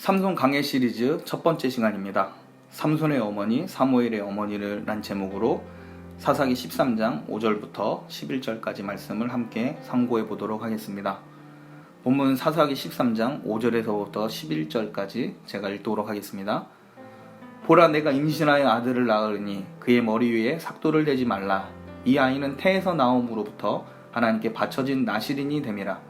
삼손 강해 시리즈 첫 번째 시간입니다. 삼손의 어머니, 사무엘의 어머니를 란 제목으로 사사기 13장 5절부터 11절까지 말씀을 함께 상고해 보도록 하겠습니다. 본문 사사기 13장 5절에서부터 11절까지 제가 읽도록 하겠습니다. 보라 내가 임신하여 아들을 낳으니 그의 머리 위에 삭도를 대지 말라. 이 아이는 태에서 나옴으로부터 하나님께 바쳐진 나시린이 됨이라.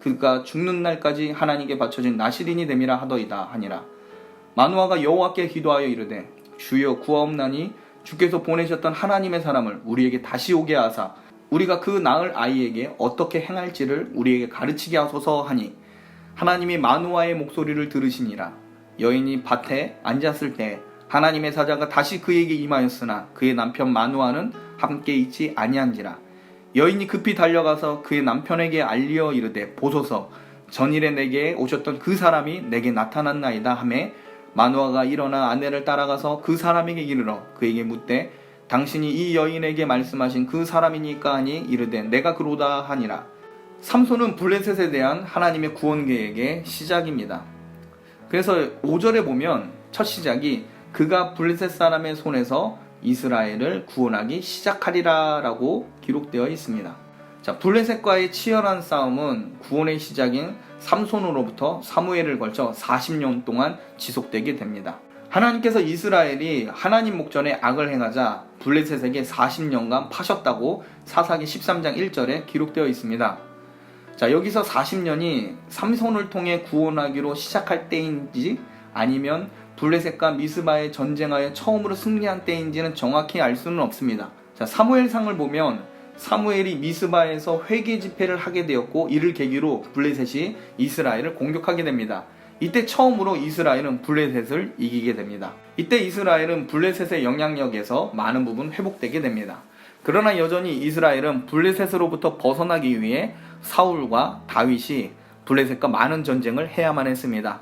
그가 죽는 날까지 하나님께 바쳐진 나시린이 됨이라 하더이다 하니라. 마누아가 여호와께 기도하여 이르되 주여 구하옵나니 주께서 보내셨던 하나님의 사람을 우리에게 다시 오게 하사 우리가 그 낳을 아이에게 어떻게 행할지를 우리에게 가르치게 하소서 하니 하나님이 마누아의 목소리를 들으시니라. 여인이 밭에 앉았을 때 하나님의 사자가 다시 그에게 임하였으나 그의 남편 마누아는 함께 있지 아니한지라 여인이 급히 달려가서 그의 남편에게 알리어 이르되 보소서 전일에 내게 오셨던 그 사람이 내게 나타났나이다 하매 마누아가 일어나 아내를 따라가서 그 사람에게 이르러 그에게 묻되 당신이 이 여인에게 말씀하신 그 사람이니까 하니 이르되 내가 그로다 하니라 삼손은 블레셋에 대한 하나님의 구원 계획의 시작입니다. 그래서 5절에 보면 첫 시작이 그가 블레셋 사람의 손에서 이스라엘을 구원하기 시작하리라라고 기록되어 있습니다. 자, 블레셋과의 치열한 싸움은 구원의 시작인 삼손으로부터 사무엘을 걸쳐 40년 동안 지속되게 됩니다. 하나님께서 이스라엘이 하나님 목전에 악을 행하자 블레셋에게 40년간 파셨다고 사사기 13장 1절에 기록되어 있습니다. 자, 여기서 40년이 삼손을 통해 구원하기로 시작할 때인지 아니면 블레셋과 미스바의 전쟁하에 처음으로 승리한 때인지는 정확히 알 수는 없습니다. 자, 사무엘상을 보면 사무엘이 미스바에서 회개 집회를 하게 되었고 이를 계기로 블레셋이 이스라엘을 공격하게 됩니다. 이때 처음으로 이스라엘은 블레셋을 이기게 됩니다. 이때 이스라엘은 블레셋의 영향력에서 많은 부분 회복되게 됩니다. 그러나 여전히 이스라엘은 블레셋으로부터 벗어나기 위해 사울과 다윗이 블레셋과 많은 전쟁을 해야만 했습니다.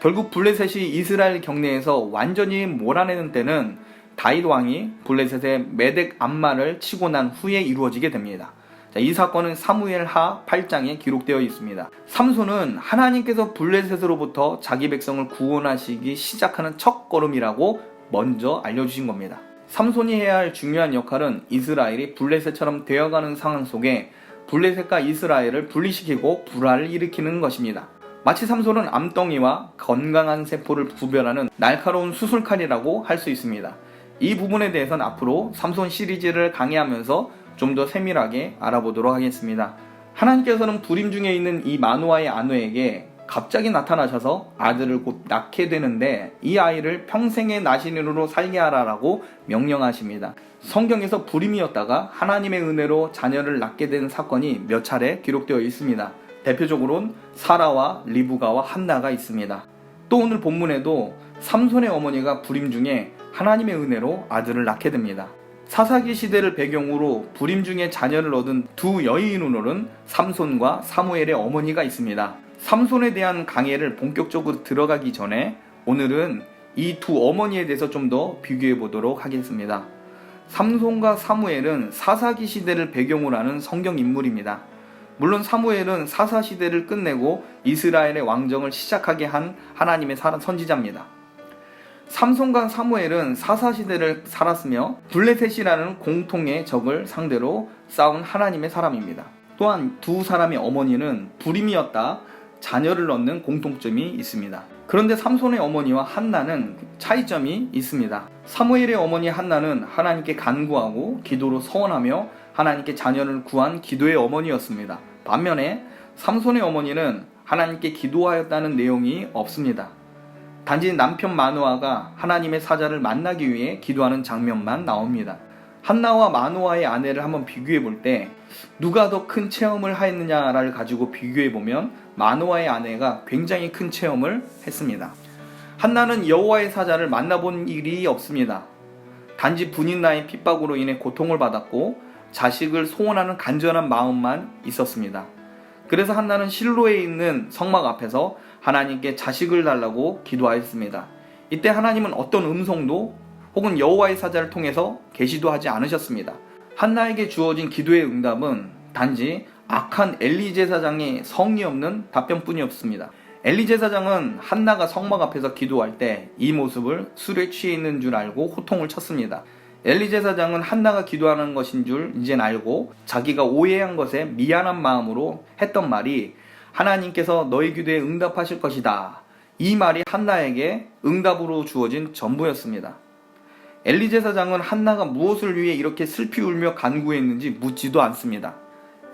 결국 블레셋이 이스라엘 경내에서 완전히 몰아내는 때는 다윗 왕이 블레셋의 메덱 암마를 치고 난 후에 이루어지게 됩니다. 자, 이 사건은 사무엘 하 8장에 기록되어 있습니다. 삼손은 하나님께서 블레셋으로부터 자기 백성을 구원하시기 시작하는 첫 걸음이라고 먼저 알려주신 겁니다. 삼손이 해야 할 중요한 역할은 이스라엘이 블레셋처럼 되어가는 상황 속에 블레셋과 이스라엘을 분리시키고 불화를 일으키는 것입니다. 마치 삼손은 암덩이와 건강한 세포를 구별하는 날카로운 수술칼이라고 할 수 있습니다. 이 부분에 대해서는 앞으로 삼손 시리즈를 강의하면서 좀 더 세밀하게 알아보도록 하겠습니다. 하나님께서는 불임 중에 있는 이 마누아의 아내에게 갑자기 나타나셔서 아들을 곧 낳게 되는데 이 아이를 평생의 나신으로 살게 하라라고 명령하십니다. 성경에서 불임이었다가 하나님의 은혜로 자녀를 낳게 된 사건이 몇 차례 기록되어 있습니다. 대표적으로는 사라와 리브가와 한나가 있습니다. 또 오늘 본문에도 삼손의 어머니가 불임 중에 하나님의 은혜로 아들을 낳게 됩니다. 사사기 시대를 배경으로 불임 중에 자녀를 얻은 두 여인으로는 삼손과 사무엘의 어머니가 있습니다. 삼손에 대한 강해를 본격적으로 들어가기 전에 오늘은 이 두 어머니에 대해서 좀 더 비교해 보도록 하겠습니다. 삼손과 사무엘은 사사기 시대를 배경으로 하는 성경 인물입니다. 물론 사무엘은 사사 시대를 끝내고 이스라엘의 왕정을 시작하게 한 하나님의 선지자입니다. 삼손과 사무엘은 사사 시대를 살았으며 블레셋이라는 공통의 적을 상대로 싸운 하나님의 사람입니다. 또한 두 사람의 어머니는 불임이었다 자녀를 얻는 공통점이 있습니다. 그런데 삼손의 어머니와 한나는 차이점이 있습니다. 사무엘의 어머니 한나는 하나님께 간구하고 기도로 서원하며 하나님께 자녀를 구한 기도의 어머니였습니다. 반면에 삼손의 어머니는 하나님께 기도하였다는 내용이 없습니다. 단지 남편 마누아가 하나님의 사자를 만나기 위해 기도하는 장면만 나옵니다. 한나와 마누아의 아내를 한번 비교해 볼 때 누가 더 큰 체험을 하였느냐를 가지고 비교해 보면 마누아의 아내가 굉장히 큰 체험을 했습니다. 한나는 여호와의 사자를 만나본 일이 없습니다. 단지 분인 나의 핍박으로 인해 고통을 받았고 자식을 소원하는 간절한 마음만 있었습니다. 그래서 한나는 실로에 있는 성막 앞에서 하나님께 자식을 달라고 기도하였습니다. 이때 하나님은 어떤 음성도 혹은 여호와의 사자를 통해서 계시도 하지 않으셨습니다. 한나에게 주어진 기도의 응답은 단지 악한 엘리 제사장의 성의 없는 답변뿐이었습니다. 엘리 제사장은 한나가 성막 앞에서 기도할 때 이 모습을 술에 취해 있는 줄 알고 호통을 쳤습니다. 엘리 제사장은 한나가 기도하는 것인 줄 이젠 알고 자기가 오해한 것에 미안한 마음으로 했던 말이 하나님께서 너희 기도에 응답하실 것이다. 이 말이 한나에게 응답으로 주어진 전부였습니다. 엘리 제 사장은 한나가 무엇을 위해 이렇게 슬피 울며 간구했는지 묻지도 않습니다.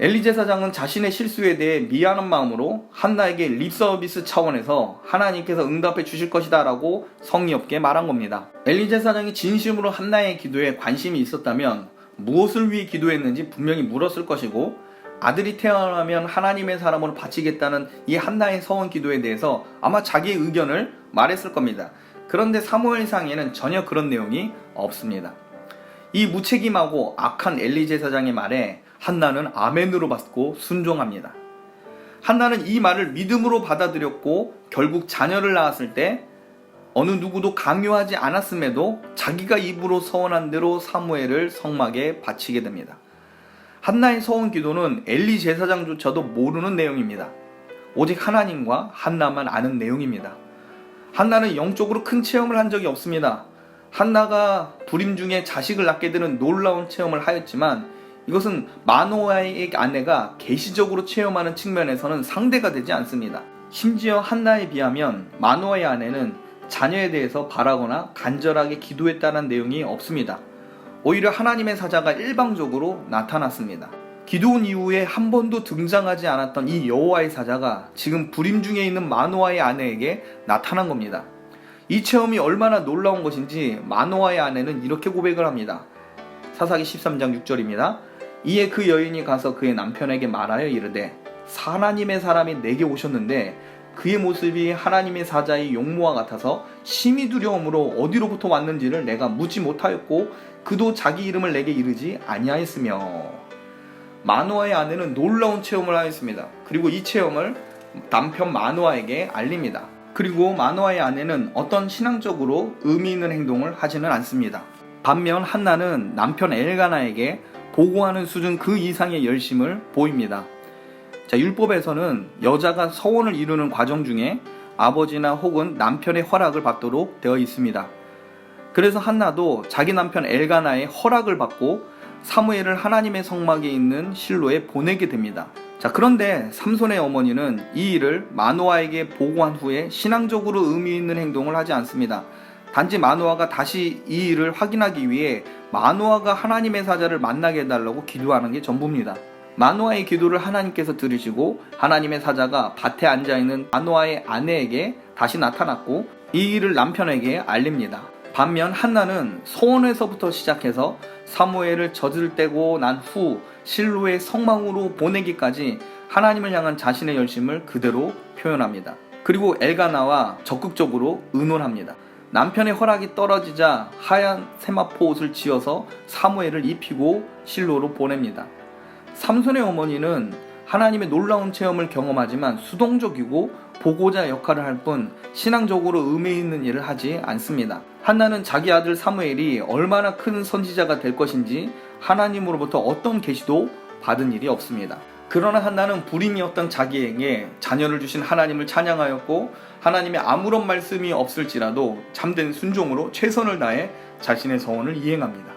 엘리 제 사장은 자신의 실수에 대해 미안한 마음으로 한나에게 립서비스 차원에서 하나님께서 응답해 주실 것이다 라고 성의 없게 말한 겁니다. 엘리 제 사장이 진심으로 한나의 기도에 관심이 있었다면 무엇을 위해 기도했는지 분명히 물었을 것이고 아들이 태어나면 하나님의 사람으로 바치겠다는 이 한나의 서원 기도에 대해서 아마 자기의 의견을 말했을 겁니다. 그런데 사무엘상에는 전혀 그런 내용이 없습니다. 이 무책임하고 악한 엘리 제 사장의 말에 한나는 아멘으로 받고 순종합니다. 한나는 이 말을 믿음으로 받아들였고 결국 자녀를 낳았을 때 어느 누구도 강요하지 않았음에도 자기가 입으로 서원한 대로 사무엘을 성막에 바치게 됩니다. 한나의 서원 기도는 엘리 제사장조차도 모르는 내용입니다. 오직 하나님과 한나만 아는 내용입니다. 한나는 영적으로 큰 체험을 한 적이 없습니다. 한나가 불임 중에 자식을 낳게 되는 놀라운 체험을 하였지만 이것은 마노아의 아내가 계시적으로 체험하는 측면에서는 상대가 되지 않습니다. 심지어 한나에 비하면 마노아의 아내는 자녀에 대해서 바라거나 간절하게 기도했다는 내용이 없습니다. 오히려 하나님의 사자가 일방적으로 나타났습니다. 기도원 이후에 한 번도 등장하지 않았던 이 여호와의 사자가 지금 불임 중에 있는 마노아의 아내에게 나타난 겁니다. 이 체험이 얼마나 놀라운 것인지 마노아의 아내는 이렇게 고백을 합니다. 사사기 13장 6절입니다. 이에 그 여인이 가서 그의 남편에게 말하여 이르되 하나님의 사람이 내게 오셨는데 그의 모습이 하나님의 사자의 용모와 같아서 심히 두려움으로 어디로부터 왔는지를 내가 묻지 못하였고 그도 자기 이름을 내게 이르지 아니하였으며 마노아의 아내는 놀라운 체험을 하였습니다. 그리고 이 체험을 남편 마노아에게 알립니다. 그리고 마노아의 아내는 어떤 신앙적으로 의미 있는 행동을 하지는 않습니다. 반면 한나는 남편 엘가나에게 보고하는 수준 그 이상의 열심을 보입니다. 자, 율법에서는 여자가 서원을 이루는 과정 중에 아버지나 혹은 남편의 허락을 받도록 되어 있습니다. 그래서 한나도 자기 남편 엘가나의 허락을 받고 사무엘을 하나님의 성막에 있는 실로에 보내게 됩니다. 자, 그런데 삼손의 어머니는 이 일을 마노아에게 보고한 후에 신앙적으로 의미 있는 행동을 하지 않습니다. 단지 마노아가 다시 이 일을 확인하기 위해 마노아가 하나님의 사자를 만나게 해달라고 기도하는 게 전부입니다. 마노아의 기도를 하나님께서 들으시고 하나님의 사자가 밭에 앉아 있는 마노아의 아내에게 다시 나타났고 이 일을 남편에게 알립니다. 반면 한나는 소원에서부터 시작해서 사무엘을 젖을 떼고 난 후 실로의 성망으로 보내기까지 하나님을 향한 자신의 열심을 그대로 표현합니다. 그리고 엘가나와 적극적으로 의논합니다. 남편의 허락이 떨어지자 하얀 세마포 옷을 지어서 사무엘을 입히고 실로로 보냅니다. 삼손의 어머니는 하나님의 놀라운 체험을 경험하지만 수동적이고 보고자 역할을 할 뿐 신앙적으로 의미 있는 일을 하지 않습니다. 한나는 자기 아들 사무엘이 얼마나 큰 선지자가 될 것인지 하나님으로부터 어떤 계시도 받은 일이 없습니다. 그러나 한나는 불임이었던 자기에게 자녀를 주신 하나님을 찬양하였고 하나님의 아무런 말씀이 없을지라도 참된 순종으로 최선을 다해 자신의 서원을 이행합니다.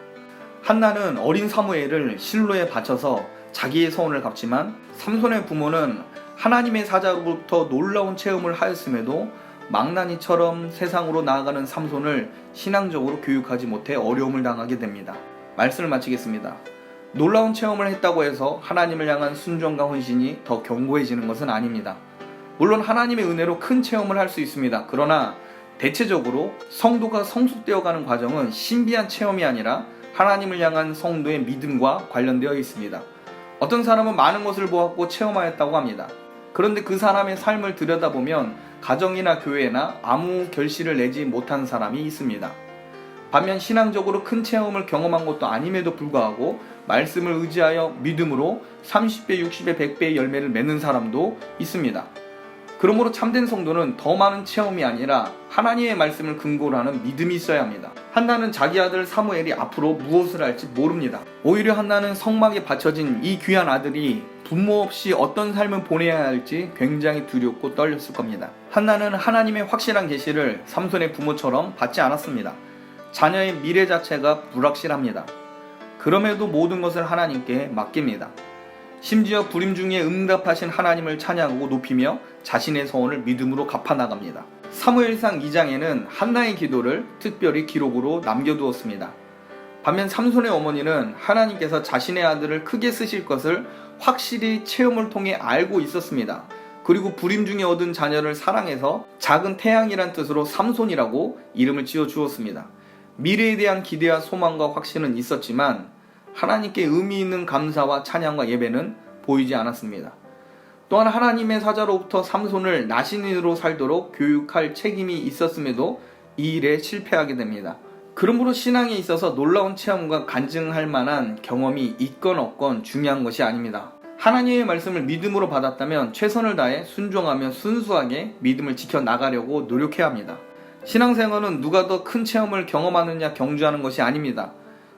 한나는 어린 사무엘을 실로에 바쳐서 자기의 서원을 갚지만 삼손의 부모는 하나님의 사자로부터 놀라운 체험을 하였음에도 망나니처럼 세상으로 나아가는 삼손을 신앙적으로 교육하지 못해 어려움을 당하게 됩니다. 말씀을 마치겠습니다. 놀라운 체험을 했다고 해서 하나님을 향한 순종과 헌신이 더 견고해지는 것은 아닙니다. 물론 하나님의 은혜로 큰 체험을 할 수 있습니다. 그러나 대체적으로 성도가 성숙되어 가는 과정은 신비한 체험이 아니라 하나님을 향한 성도의 믿음과 관련되어 있습니다. 어떤 사람은 많은 것을 보았고 체험하였다고 합니다. 그런데 그 사람의 삶을 들여다보면 가정이나 교회나 아무 결실을 내지 못한 사람이 있습니다. 반면 신앙적으로 큰 체험을 경험한 것도 아님에도 불구하고 말씀을 의지하여 믿음으로 30배, 60배, 100배의 열매를 맺는 사람도 있습니다. 그러므로 참된 성도는 더 많은 체험이 아니라 하나님의 말씀을 근거로 하는 믿음이 있어야 합니다. 한나는 자기 아들 사무엘이 앞으로 무엇을 할지 모릅니다. 오히려 한나는 성막에 바쳐진 이 귀한 아들이 부모 없이 어떤 삶을 보내야 할지 굉장히 두렵고 떨렸을 겁니다. 한나는 하나님의 확실한 계시를 삼손의 부모처럼 받지 않았습니다. 자녀의 미래 자체가 불확실합니다. 그럼에도 모든 것을 하나님께 맡깁니다. 심지어 불임 중에 응답하신 하나님을 찬양하고 높이며 자신의 소원을 믿음으로 갚아 나갑니다. 사무엘상 2장에는 한나의 기도를 특별히 기록으로 남겨두었습니다. 반면 삼손의 어머니는 하나님께서 자신의 아들을 크게 쓰실 것을 확실히 체험을 통해 알고 있었습니다. 그리고 불임 중에 얻은 자녀를 사랑해서 작은 태양이란 뜻으로 삼손이라고 이름을 지어 주었습니다. 미래에 대한 기대와 소망과 확신은 있었지만 하나님께 의미 있는 감사와 찬양과 예배는 보이지 않았습니다. 또한 하나님의 사자로부터 삼손을 나신인으로 살도록 교육할 책임이 있었음에도 이 일에 실패하게 됩니다. 그러므로 신앙에 있어서 놀라운 체험과 간증할 만한 경험이 있건 없건 중요한 것이 아닙니다. 하나님의 말씀을 믿음으로 받았다면 최선을 다해 순종하며 순수하게 믿음을 지켜 나가려고 노력해야 합니다. 신앙생활은 누가 더 큰 체험을 경험하느냐 경주하는 것이 아닙니다.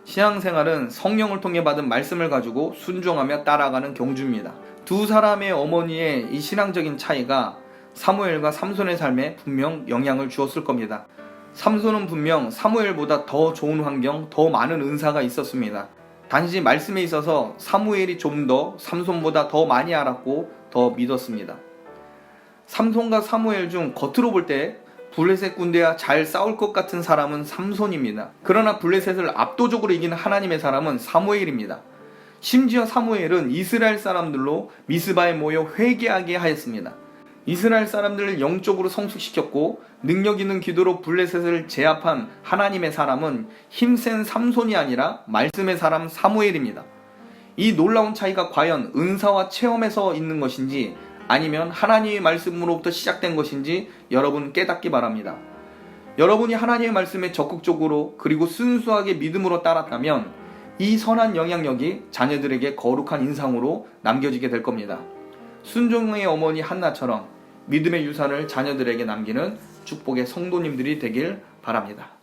신앙생활은 성령을 통해 받은 말씀을 가지고 순종하며 따라가는 경주입니다. 두 사람의 어머니의 이 신앙적인 차이가 사무엘과 삼손의 삶에 분명 영향을 주었을 겁니다. 삼손은 분명 사무엘보다 더 좋은 환경, 더 많은 은사가 있었습니다. 단지 말씀에 있어서 사무엘이 좀 더 삼손보다 더 많이 알았고 더 믿었습니다. 삼손과 사무엘 중 겉으로 볼 때 블레셋 군대와 잘 싸울 것 같은 사람은 삼손입니다. 그러나 블레셋을 압도적으로 이기는 하나님의 사람은 사무엘입니다. 심지어 사무엘은 이스라엘 사람들로 미스바에 모여 회개하게 하였습니다. 이스라엘 사람들을 영적으로 성숙시켰고 능력 있는 기도로 블레셋을 제압한 하나님의 사람은 힘센 삼손이 아니라 말씀의 사람 사무엘입니다. 이 놀라운 차이가 과연 은사와 체험에서 있는 것인지 아니면 하나님의 말씀으로부터 시작된 것인지 여러분 깨닫기 바랍니다. 여러분이 하나님의 말씀에 적극적으로 그리고 순수하게 믿음으로 따랐다면 이 선한 영향력이 자녀들에게 거룩한 인상으로 남겨지게 될 겁니다. 순종의 어머니 한나처럼 믿음의 유산을 자녀들에게 남기는 축복의 성도님들이 되길 바랍니다.